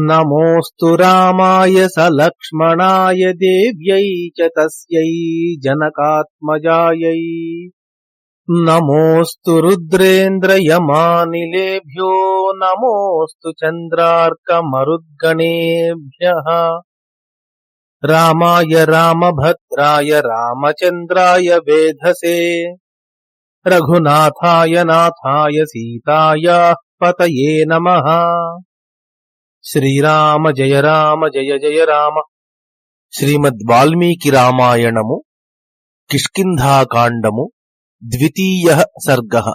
नमोऽस्तु रामाय दिव्य देव्यै नमोस्तु रुद्रेन्द्र जनकात्मजायै। नमोऽस्तु रुद्रेन्द्रयमानिलेभ्यो, नमोऽस्तु राय राम भद्रा रामचन्द्राय वेधसे। रघुनाथाय नाथाय सीतायाः पतये नमः। శ్రీరామ జయ రామ జయ జయ రామ. శ్రీమద్ వాల్మీకి రామాయణము కిష్కింధాకాండము ద్వితీయ సర్గ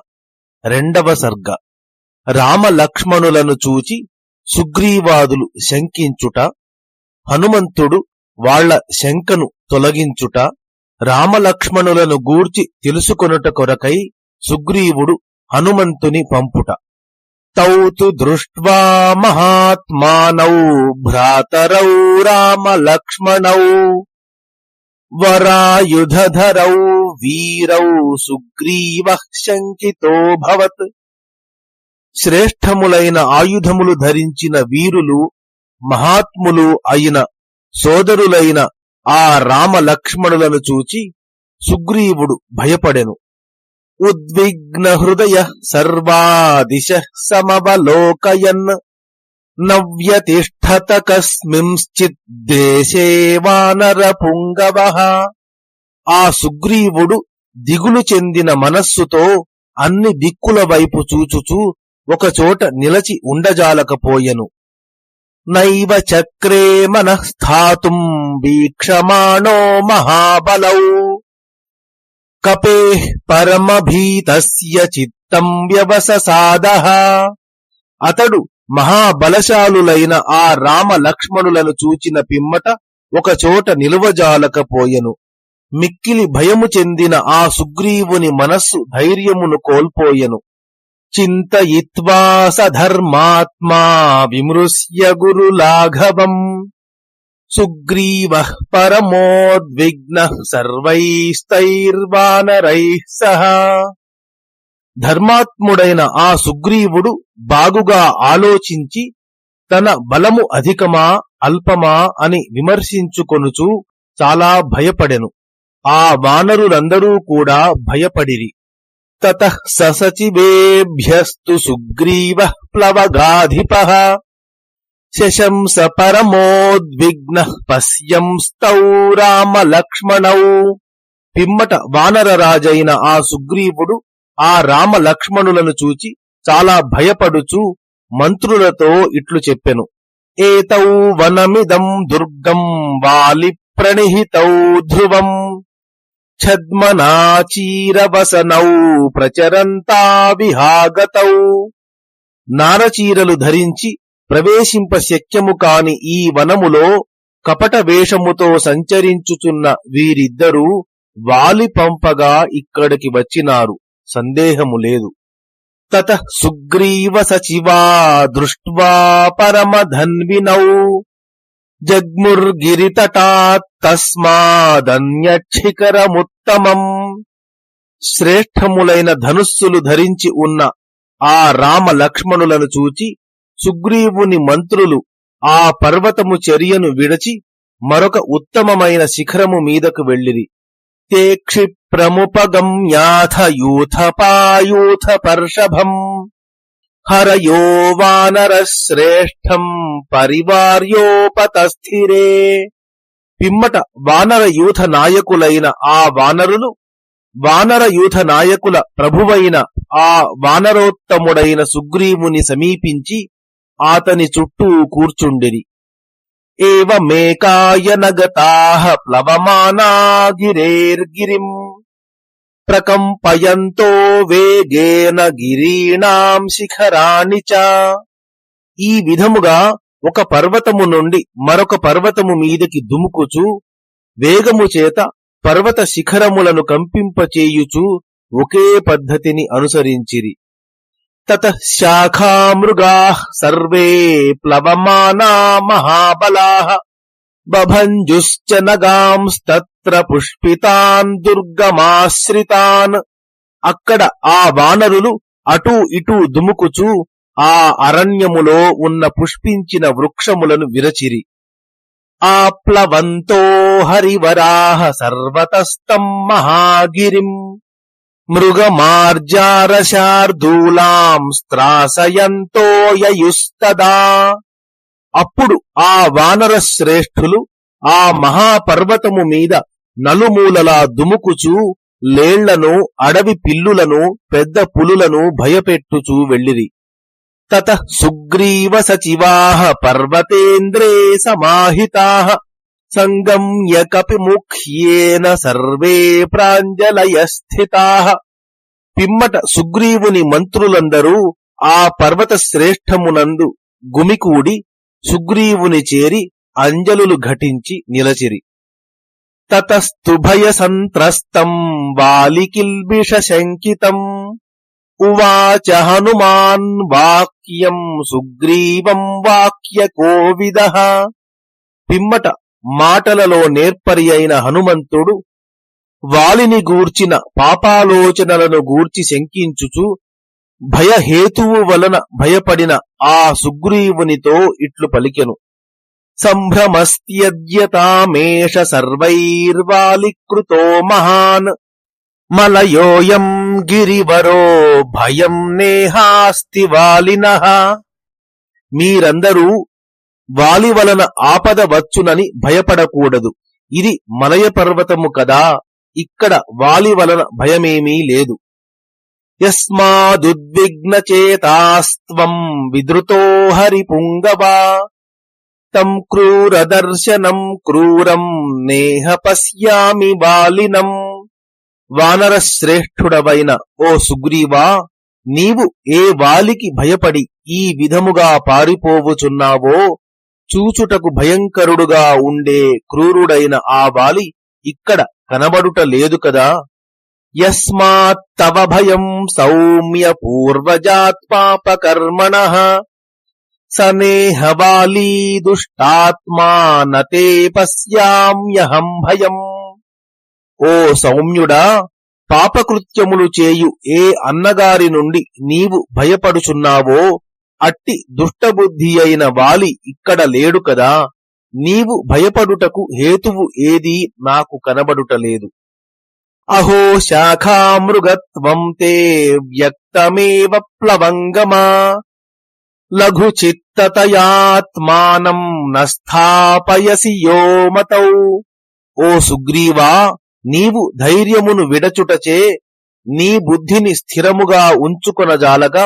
రెండవ సర్గ. రామ లక్ష్మణులను చూచి సుగ్రీవాదులు శంకించుట హనుమంతుడు వాళ్ళ శంకను తొలగించుట రామలక్ష్మణులను గూర్చి తెలుసుకొనుట కొరకై సుగ్రీవుడు హనుమంతుని పంపుట. తౌ తు దృష్ట్వా మహాత్మానౌ భ్రాతరౌ రామలక్ష్మణౌ వరాయుధరౌ వీరౌ సుగ్రీవ శంకితోభవత్ శ్రేష్టములైన ఆయుధములు ధరించిన వీరులు మహాత్ములు అయిన సోదరులైన ఆ రామలక్ష్మణులను చూచి సుగ్రీవుడు భయపడెను. ఉద్విగ్న హృదయ సర్వాదిశ సమవలోకయన్ నవ్యతిష్టత కస్మింశ్చిత్ దేశే వానర పుంగవ ఆ సుగ్రీవుడు దిగులు చెందిన మనస్సుతో అన్ని దిక్కుల వైపు చూచుచూ ఒకచోట నిలచి ఉండజాలకపోయెను. నైవ చక్రే మనస్థాతుం వీక్షమాణో మహాబలౌ. కపే పరమభీతస్య చిత్తం వ్యవససాద అతడు మహాబలశాలులైన ఆ రామ లక్ష్మణులను చూచిన పిమ్మట ఒకచోట నిలువజాలకపోయెను. మిక్కిలి భయము చెందిన ఆ సుగ్రీవుని మనస్సు ధైర్యమును కోల్పోయెను. చింతయిత్వా సధర్మాత్మా విమృశ్య గురులాఘవం సుగ్రీవ పరమోద్విగ్న సర్వైస్తైర్వానరై సహ ధర్మాత్ముడైన ఆ సుగ్రీవుడు బాగుగా ఆలోచించి తన బలము అధికమా అల్పమా అని విమర్శించుకొనుచు చాలా భయపడెను. ఆ వానరులందరూ కూడా భయపడిరి. తత ససచివేభ్యస్తు సుగ్రీవ ప్లవగాధిప। శశంస పరమోద్విగ్న పశ్యంస్తౌ రామ లక్ష్మణౌ పిమ్మట వానరరాజైన ఆ సుగ్రీవుడు ఆ రామ లక్ష్మణులను చూచి చాలా భయపడుచు మంత్రులతో ఇట్లు చెప్పెను. ఏతౌ వనమిదం దుర్గం వాలి ప్రణిహితౌ ధ్రువం. ఛద్మనాచీరవసనౌ ప్రచరంతా విహాగతౌ. నారచీరలు ధరించి ప్రవేశింప శక్యము కాని ఈ వనములో కపట వేషముతో సంచరించుచున్న వీరిద్దరూ వాలి పంపగా ఇక్కడికి వచ్చినారు. సందేహము లేదు. తత సుగ్రీవ సచివా దృష్ట్వా పరమధన్వినౌ. జగ్ముర్గిరితటాత్ తస్మాదన్యక్షికరముత్తమం. శ్రేష్టములైన ధనుస్సులు ధరించి ఉన్న ఆ రామ లక్ష్మణులను చూచి సుగ్రీవుని మంత్రులు ఆ పర్వతము చర్యను విడచి మరొక ఉత్తమమైన శిఖరము మీదకు వెళ్ళిరి. తే క్షిప్రముపగమ్యాథ యూథపాయూథ పర్షభం హరయో వానర శ్రేష్టం పరివార్యోపతస్థిరే. పిమ్మట వానర యూథ నాయకులైన ఆ వానరులు వానర యూథ నాయకుల ప్రభువైన ఆ వానరోత్తముడైన సుగ్రీవుని సమీపించి ఆతని చుట్టూ కూర్చుండిరి. ఏవమేకాయనగతాః ప్లవమానాగిరేర్గిరిం. ప్రకంపయంతో వేగేన గిరీణాం శిఖరాణి చ. ఈ విధముగా ఒక పర్వతము నుండి మరొక పర్వతము మీదకి దుముకుచు వేగము చేత పర్వత శిఖరములను కంపింపచేయుచు ఒకే పద్ధతిని అనుసరించిరి. తత శాఖామృగా సర్వే ప్లవమానా మహాబలా బభంజుశ్చ నగాంస్తత్ర పుష్పితాన్ దుర్గమాశ్రితాన్ అక్కడ ఆ వానరులు అటూ ఇటూ దుముకుచూ ఆ అరణ్యములో ఉన్న పుష్పించిన వృక్షములను విరచిరి. ఆప్లవంతో హరివరాహ సర్వతస్తం మహాగిరిం మృగమార్జారశార్దూలాం స్త్రాసయంతో యయుస్తదా. అప్పుడు ఆ వానర శ్రేష్ఠులు ఆ మహాపర్వతము మీద నలుమూలలా దుముకుచూ లేళ్ళను అడవి పిల్లులను పెద్ద పులులను భయపెట్టుచూ వెళ్ళిరి. తత సుగ్రీవ సచివాహ పర్వతేంద్రే సమాహితాః. సంగమ్య కపిముఖ్యేన సర్వే ప్రాంజలయ స్థితా పిమ్మట సుగ్రీవుని మంత్రులందరూ ఆ పర్వత శ్రేష్టమునందు గుమికూడి సుగ్రీవుని చేరి అంజలులు ఘటించి నిలచిరి. తతస్తుభయ సంత్రస్తం వాలికిల్బిష శంకితం ఉవాచ హనుమాన్ వాక్యం సుగ్రీవం వాక్య కోవిద. పిమ్మట మాటలలో నేర్పరి అయిన హనుమంతుడు వాలిని గూర్చిన పాపాలోచనలను గూర్చి శంకించుచు భయహేతువు వలన భయపడిన ఆ సుగ్రీవునితో ఇట్లు పలికెను. సంభ్రమస్త్యద్యతామేష సర్వైర్వాలికృతో మహాన్. మలయోయం గిరివరో భయం నేహాస్తి వాలిన. మీరందరూ వాలి వలన ఆపద వచ్చునని భయపడకూడదు. ఇది మలయ పర్వతము కదా ఇక్కడ వాలి వలన భయమేమీ లేదు. యస్మాదుద్విగ్నచేతాస్త్వం విద్రుతో హరిపుంగవా తం క్రూరదర్శనం క్రూరం నేహ పశ్యామి వాలినం వానర శ్రేష్ఠుడవైన ఓ సుగ్రీవా నీవు ఏ వాలికి భయపడి ఈ విధముగా పారిపోవుచున్నావో చూచుటకు భయంకరుడుగా ఉండే క్రూరుడైన ఆ వాలి ఇక్కడ కనబడుట లేదు కదా? యస్మాత్తవ భయం సౌమ్య పూర్వజాత్మాపకర్మణ. సనేహవాలీ దుష్టాత్మా నతే పశ్యామ్యహం భయం. ఓ సౌమ్యుడా పాపకృత్యములు చేయు ఏ అన్నగారి నుండి నీవు భయపడుచున్నావో అట్టి దుష్టబుద్ధి అయిన వాలి ఇక్కడ లేడు కదా నీవు భయపడుటకు హేతువు ఏదీ నాకు కనబడుటలేదు. అహో శాఖామృగత్వం తే వ్యక్తమేవ ప్లవంగమా లఘు చిత్తతయాత్మానం నస్థాపయసి యోమతౌ. ఓ సుగ్రీవా నీవు ధైర్యమును విడచుటచే నీ బుద్ధిని స్థిరముగా ఉంచుకొనజాలగా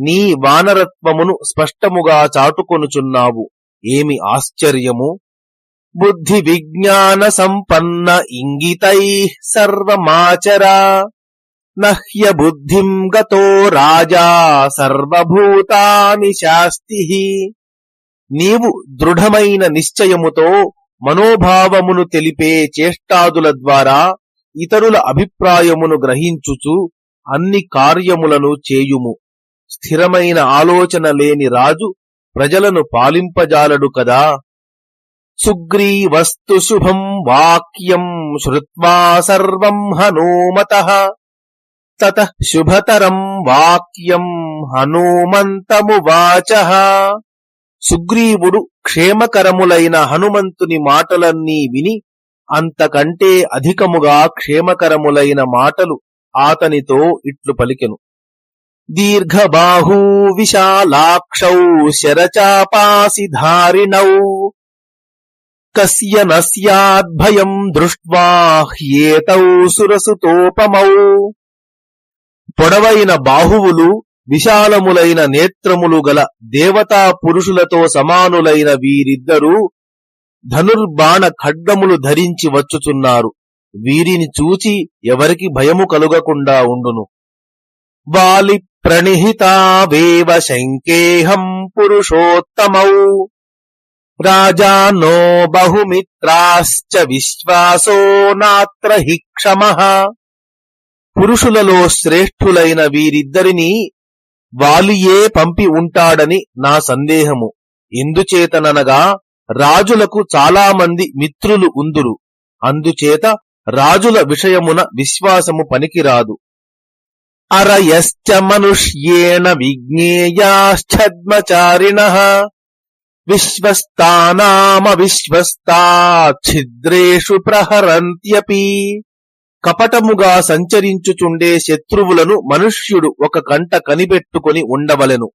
నీ వానరత్వమును స్పష్టముగా చాటుకొనుచున్నావు. ఏమి ఆశ్చర్యము? బుద్ధి విజ్ఞాన సంపన్న ఇంగితై సర్వమాచరా. నహ్య బుద్ధిం గతో రాజా సర్వభూతాని శాస్తి. నీవు దృఢమైన నిశ్చయముతో మనోభావమును తెలిపే చేష్టాదుల ద్వారా ఇతరుల అభిప్రాయమును గ్రహించుచు అన్ని కార్యములను చేయుము. స్థిరమైన ఆలోచన లేని రాజు ప్రజలను పాలింపజాలడు కదా. సుగ్రీవస్తు శుభం వాక్యం శ్రుత్వా సర్వం హనుమత. తత శుభతరం వాక్యం హనుమంతమువాచ. సుగ్రీవుడు క్షేమకరములైన హనుమంతుని మాటలన్నీ విని అంతకంటే అధికముగా క్షేమకరములైన మాటలు ఆతనితో ఇట్లు పలికెను. దీర్ఘబాహూ విశాలాక్షౌ శరచాపాసిధారిణౌ. కస్య నస్యాద్భయం దృష్ట్వా హ్యేతౌ సురసుతోపమౌ. పొడవైన బాహువులు విశాలములైన నేత్రములు గల దేవతా పురుషులతో సమానులైన వీరిద్దరూ ధనుర్బాణ ఖడ్గములు ధరించి వచ్చుచున్నారు. వీరిని చూచి ఎవరికి భయము కలుగకుండా ఉండును. వాలి ప్రణిహితావేవ శంకేహం పురుషోత్తమౌ. రాజానో బహుమిత్రాశ్చ విశ్వాసో నాత్ర హి క్షమ. పురుషులలో శ్రేష్ఠులైన వీరిద్దరినీ వాలియే పంపి ఉంటాడని నా సందేహము. ఎందుచేతననగా రాజులకు చాలా మంది మిత్రులు ఉందురు. అందుచేత రాజుల విషయమున విశ్వాసము పనికిరాదు. అరయశ్చ మనుష్యేణ విజ్ఞేయాశ్చద్మచారిణ. విశ్వస్తానామ ఛిద్రేషు ప్రహరంత్యపి. కపటముగా సంచరించుచుండే శత్రువులను మనుష్యుడు ఒక కంట కనిపెట్టుకుని ఉండవలెను.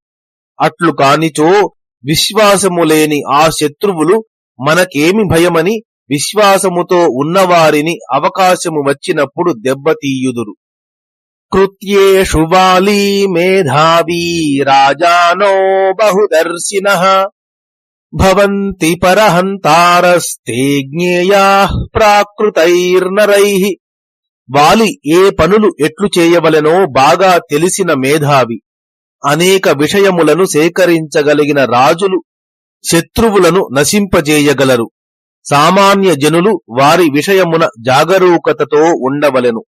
అట్లు కానిచో విశ్వాసము లేని ఆ శత్రువులు మనకేమి భయమని విశ్వాసముతో ఉన్నవారిని అవకాశము వచ్చినప్పుడు దెబ్బతీయుదురు. కృత్యేషు వాలీ మేధావీ రాజానో బహుదర్శిన భవంతి పరహంతారస్తే జ్ఞేయా ప్రాకృతైర్నరై వాలి ఏ పనులు ఎట్లు చేయవలెనో బాగా తెలిసిన మేధావి అనేక విషయములను సేకరించగలిగిన రాజులు శత్రువులను నశింపజేయగలరు సామాన్య జనులు వారి విషయమున జాగరూకతతో ఉండవలెను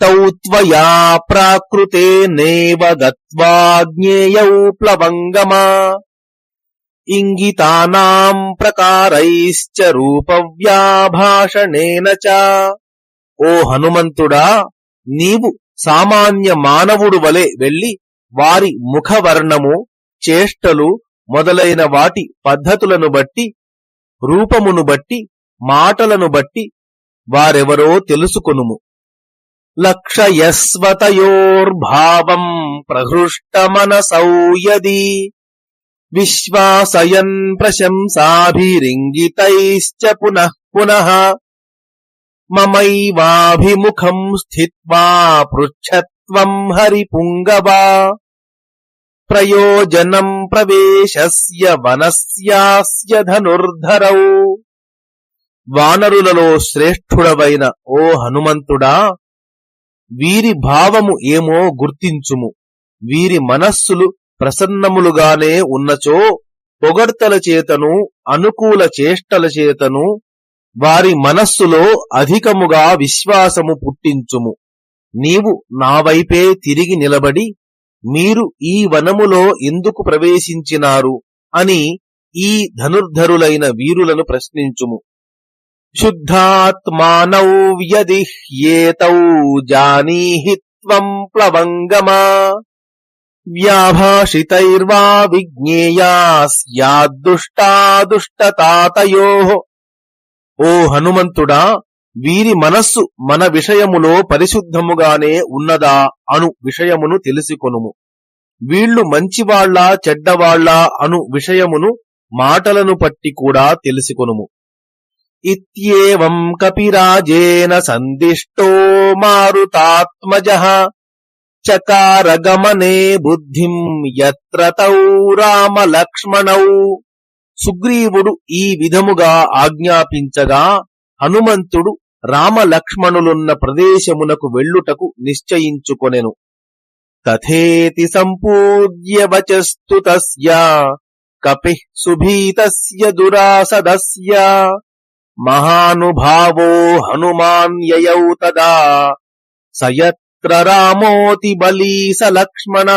తౌత్వయా ప్రాకృతే నేవ గత్వాజ్ఞేయౌ ప్లవంగమా ఇంగితానాం ప్రకారైశ్చ రూపవ్యాభాషణేన చ ఓ హనుమంతుడా నీవు సామాన్య మానవుడు వలె వెళ్ళి వారి ముఖవర్ణము చేష్టలు మొదలైన వాటి పద్ధతులను బట్టి రూపమును బట్టి మాటలను బట్టి వారెవరో తెలుసుకొనుము. లక్షయస్వతయోర్భావం ప్రహృష్టమనసౌ యది విశ్వాసయన్ ప్రశంసాభిరింగితైశ్చ పునః పునః మమైవాభిముఖం స్థిత్వా పృచ్ఛత్వం హరిపుంగవా. ప్రయోజనం ప్రవేశస్య వనస్యాస్య ధనుర్ధరౌ. వానరులలో శ్రేష్ఠుడవైన ఓ హనుమంతుడా వీరి భావము ఏమో గుర్తించుము. వీరి మనస్సులు ప్రసన్నములుగానే ఉన్నచో పొగడ్తల చేతను అనుకూల చేష్టల చేతను వారి మనస్సులో అధికముగా విశ్వాసము పుట్టించుము. నీవు నా వైపే తిరిగి నిలబడి మీరు ఈ వనములో ఎందుకు ప్రవేశించినారు అని ఈ ధనుర్ధరులైన వీరులను ప్రశ్నించుము. శుద్ధాత్మానౌ వ్యదిహ్యేతౌ జానీహి త్వం ప్లవంగమా వ్యాభాషితైర్వా విజ్ఞేయాస్యాదుష్టాదుష్టతాతయో ఓ హనుమంతుడా వీరి మనస్సు మన విషయములో పరిశుద్ధముగానే ఉన్నదా అను విషయమును తెలుసుకొనుము. వీళ్ళు మంచివాళ్ళా చెడ్డవాళ్ళా అను విషయమును మాటలను పట్టి కూడా తెలుసుకొనుము. ఇత్యేవం కపిరాజేన సందిష్టో మారుతాత్మజ చకారగమనే బుద్ధిం ఎత్ర తౌ రామలక్ష్మణౌ సుగ్రీవుడు ఈ విధముగా ఆజ్ఞాపించగా హనుమంతుడు రామలక్ష్మణులున్న ప్రదేశమునకు వెళ్ళుటకు నిశ్చయించుకొనెను. తథేతి సంపూజ్య వచస్తు తస్య కపి సుభీతస్య దురాసదస్య। మహానుభావో హనుమాన్యయౌ తదా సయత్ర రామోతి బలీస లక్ష్మణ.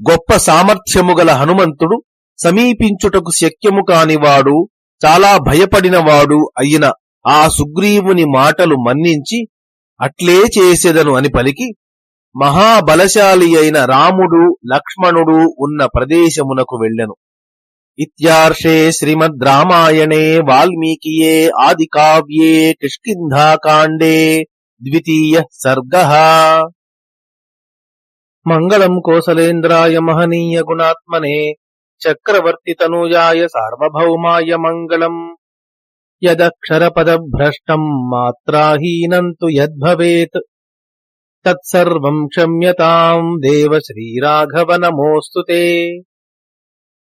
గొప్ప సామర్థ్యము గల హనుమంతుడు సమీపించుటకు శక్యము కానివాడు చాలా భయపడినవాడు అయిన ఆ సుగ్రీవుని మాటలు మన్నించి అట్లే చేసేదను అని పలికి మహాబలశాలి అయిన రాముడు లక్ష్మణుడు ఉన్న ప్రదేశమునకు వెళ్ళెను. इत्यार्षे श्रीमद् रामायणे वाल्मीकिये आदिकाव्ये किष्किन्धाकाण्डे द्वितीयः सर्गः। मङ्गलम् कोसलेन्द्राय महनीय गुणात्मने चक्रवर्तितनूजाय सार्वभौमाय मङ्गलम्। यदक्षरपदभ्रष्टम् मात्राहीनम् तु यद्भवेत्। तत्सर्वम् क्षम्यताम्, देव श्रीराघव नमोऽस्तु ते।